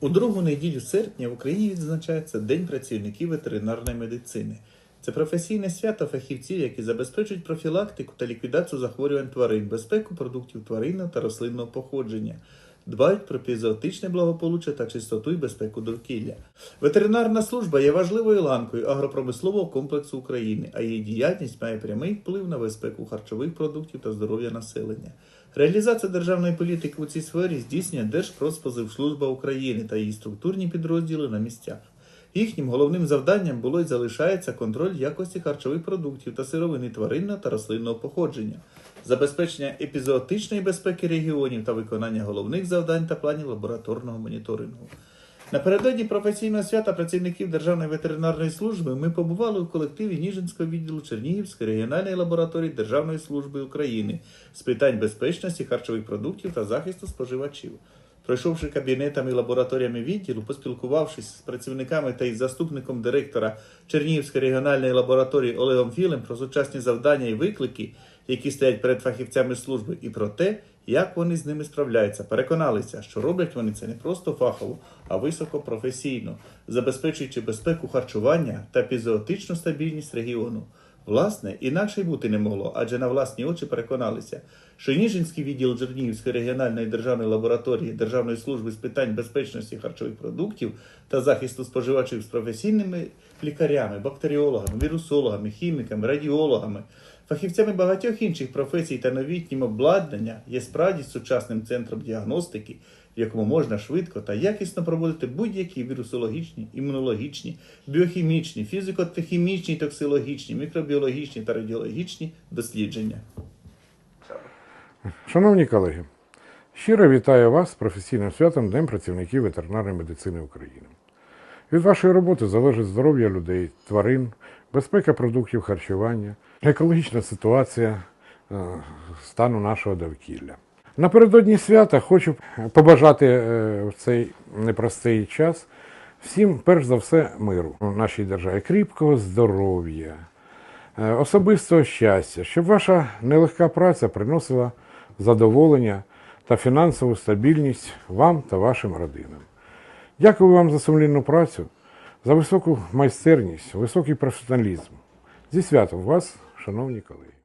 У другу неділю серпня в Україні відзначається День працівників ветеринарної медицини. Це професійне свято фахівців, які забезпечують профілактику та ліквідацію захворювань тварин, безпеку продуктів тваринного та рослинного походження, дбають про епізоотичне благополуччя та чистоту і безпеку довкілля. Ветеринарна служба є важливою ланкою агропромислового комплексу України, а її діяльність має прямий вплив на безпеку харчових продуктів та здоров'я населення. Реалізація державної політики у цій сфері здійснює Держпродспозивслужба України та її структурні підрозділи на місцях. Їхнім головним завданням було й залишається контроль якості харчових продуктів та сировини тваринного та рослинного походження, забезпечення епізоотичної безпеки регіонів та виконання головних завдань та планів лабораторного моніторингу. Напередодні професійного свята працівників Державної ветеринарної служби ми побували у колективі Ніжинського відділу Чернігівської регіональної лабораторії Державної служби України з питань безпечності харчових продуктів та захисту споживачів. Пройшовши кабінетами і лабораторіями відділу, поспілкувавшись з працівниками та із заступником директора Чернігівської регіональної лабораторії Олегом Філем про сучасні завдання і виклики, які стоять перед фахівцями служби, і про те, як вони з ними справляються, переконалися, що роблять вони це не просто фахово, а високопрофесійно, забезпечуючи безпеку харчування та епізоотичну стабільність регіону. Власне, інакше й бути не могло, адже на власні очі переконалися, що Ніжинський відділ Джернігівської регіональної державної лабораторії Державної служби з питань безпечності харчових продуктів та захисту споживачів з професійними лікарями, бактеріологами, вірусологами, хіміками, радіологами, фахівцями багатьох інших професій та новітнім обладнання є справді сучасним центром діагностики, в якому можна швидко та якісно проводити будь-які вірусологічні, імунологічні, біохімічні, фізико-хімічні, токсилогічні, мікробіологічні та радіологічні дослідження. Шановні колеги, щиро вітаю вас з професійним святом Днем працівників ветеринарної медицини України. Від вашої роботи залежить здоров'я людей, тварин, безпека продуктів харчування, екологічна ситуація е, стану нашого довкілля. Напередодні свята хочу побажати е, в цей непростий час всім, перш за все, миру в нашій державі, кріпкого здоров'я, е, особистого щастя, щоб ваша нелегка праця приносила задоволення та фінансову стабільність вам та вашим родинам. Дякую вам за сумлінну працю, за високу майстерність, високий професіоналізм. Зі святом вас, шановні колеги.